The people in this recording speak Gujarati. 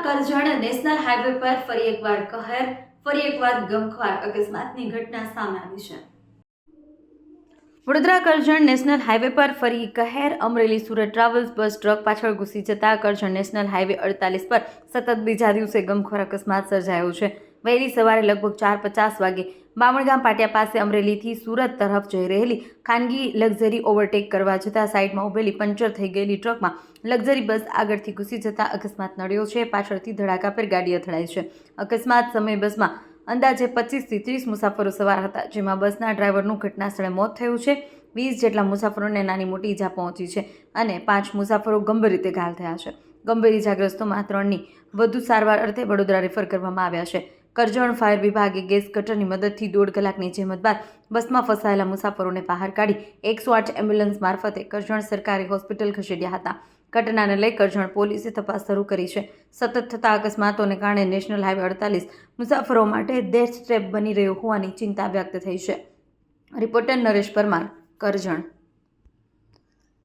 કરજણ નેશનલ હાઈવે પર ફરી એકવાર કહેર, ફરી એકવાર ગમખ્વાર અકસ્માતની ઘટના સામે આવી છે. વડોદરા કરજણ નેશનલ હાઈવે પર ફરી કહેર, Amreli Surat travels bus truck પાછળ ઘૂસી જતા કરજણ નેશનલ હાઈવે અડતાલીસ પર સતત બીજા દિવસે ગમખ્વાર અકસ્માત સર્જાયો છે. વહેલી સવારે લગભગ ચાર પચાસ વાગે બામણગામ પાટિયા પાસે અમરેલીથી સુરત તરફ જઈ રહેલી ખાનગી લક્ઝરી ઓવરટેક કરવા જતાં સાઇડમાં ઉભેલી પંચર થઈ ગયેલી ટ્રકમાં લક્ઝરી બસ આગળથી ઘૂસી જતાં અકસ્માત નડ્યો છે. પાછળથી ધડાકાભેર ગાડી અથડાઈ છે. અકસ્માત સમયે બસમાં અંદાજે પચીસથી ત્રીસ મુસાફરો સવાર હતા, જેમાં બસના ડ્રાઈવરનું ઘટના સ્થળે મોત થયું છે. વીસ જેટલા મુસાફરોને નાની મોટી ઈજા પહોંચી છે અને પાંચ મુસાફરો ગંભીર રીતે ઘાયલ થયા છે. ગંભીર ઈજાગ્રસ્તોમાં ત્રણની વધુ સારવાર અર્થે વડોદરા રેફર કરવામાં આવ્યા છે. કરજણ ફાયર વિભાગે ગેસ કટરની મદદથી દોઢ કલાકની જહેમત બાદ બસમાં ફસાયેલા મુસાફરોને બહાર કાઢી એકસો આઠ એમ્બ્યુલન્સ મારફતે કરજણ સરકારી હોસ્પિટલ ખસેડ્યા હતા. ઘટનાને લઈ કરજણ પોલીસે તપાસ શરૂ કરી છે. સતત થતા અકસ્માતોને કારણે નેશનલ હાઈવે અડતાલીસ મુસાફરો માટે ડેથ ટ્રેપ બની રહ્યો હોવાની ચિંતા વ્યક્ત થઈ છે. રિપોર્ટર નરેશ પરમાર, કરજણ.